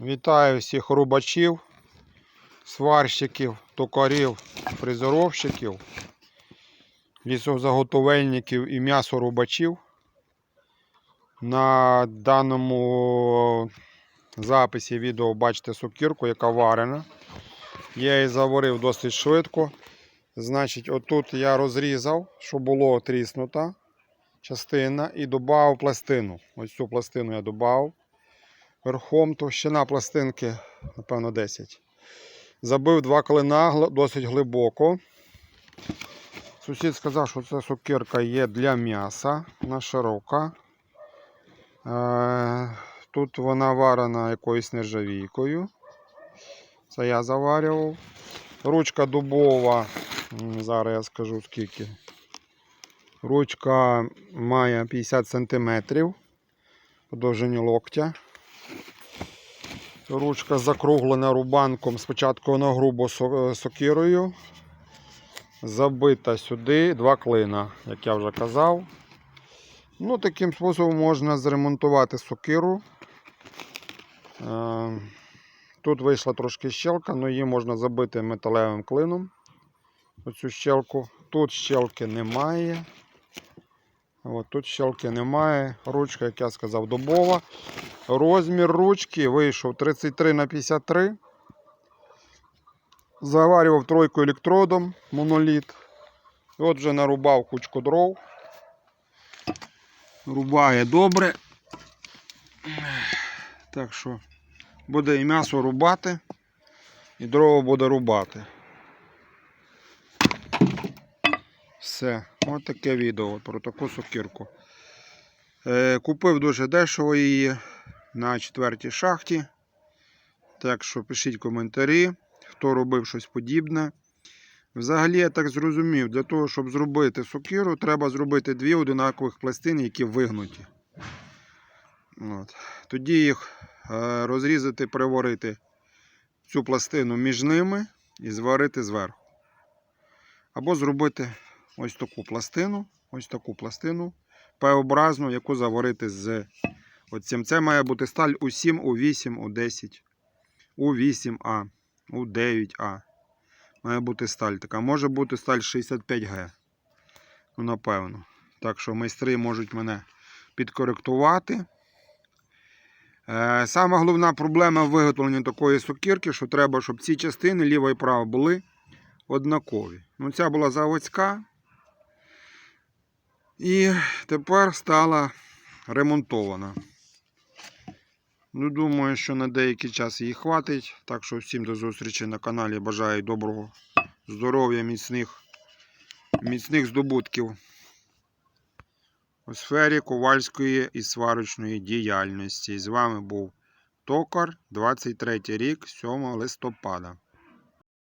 Вітаю всіх рубачів, сварщиків, токарів, фрезеровщиків, лісозаготовельників і м'ясорубачів. На даному записі відео бачите сокирку, яка варена. Я її заварив досить швидко. Значить, отут я розрізав, щоб було тріснута частина, і додав пластину. Ось цю пластину я додав верхом товщина пластинки, напевно, 10. Забив два клина досить глибоко. Сусід сказав, що ця сокирка є для м'яса, вона широка. Е, Тут вона варена якоюсь нержавійкою. Це я заварював. Ручка дубова. Зараз я скажу скільки. Ручка має 50 см по довжині локтя. Ручка закруглена рубанком. Спочатку вона грубо е, сокирою. Забита сюди два клина, як я вже казав. Ну, таким способом можна зремонтувати сокиру. Е, Тут вийшла трошки щелка, але її можна забити металевим клином. Оцю щелку. Тут щелки немає. От, тут щелки немає. Ручка, як я сказав, дубова. Розмір ручки вийшов 33 на 53. Заварював тройку електродом моноліт. І от вже нарубав кучку дров. Рубає добре. Так що буде і м'ясо рубати, і дрова буде рубати. Все, от таке відео про таку сокирку. Е, купив дуже дешево її на четвертій шахті. Так що пишіть коментарі, хто робив щось подібне. Взагалі, я так зрозумів, для того, щоб зробити сокиру, треба зробити дві одинакових пластини, які вигнуті. От. Тоді їх е, розрізати, переварити цю пластину між ними і зварити зверху. Або зробити ось таку пластину, ось таку пластину П-образну, яку заварити з оцим. Це має бути сталь у 7, у 8, у 10, у 8А, у 9А. Має бути сталь така. Може бути сталь 65Г. Ну, напевно. Так що майстри можуть мене підкоректувати. Е, Сама головна проблема в виготовленні такої сокирки, що треба, щоб ці частини, ліва і права, були однакові. Ну, ця була заводська. І тепер стала ремонтована. Ну, думаю, що на деякий час її хватить. Так що всім до зустрічі на каналі. Бажаю доброго здоров'я, міцних, міцних здобутків у сфері ковальської і сварочної діяльності. З вами був Токар, 23 рік, 7 листопада.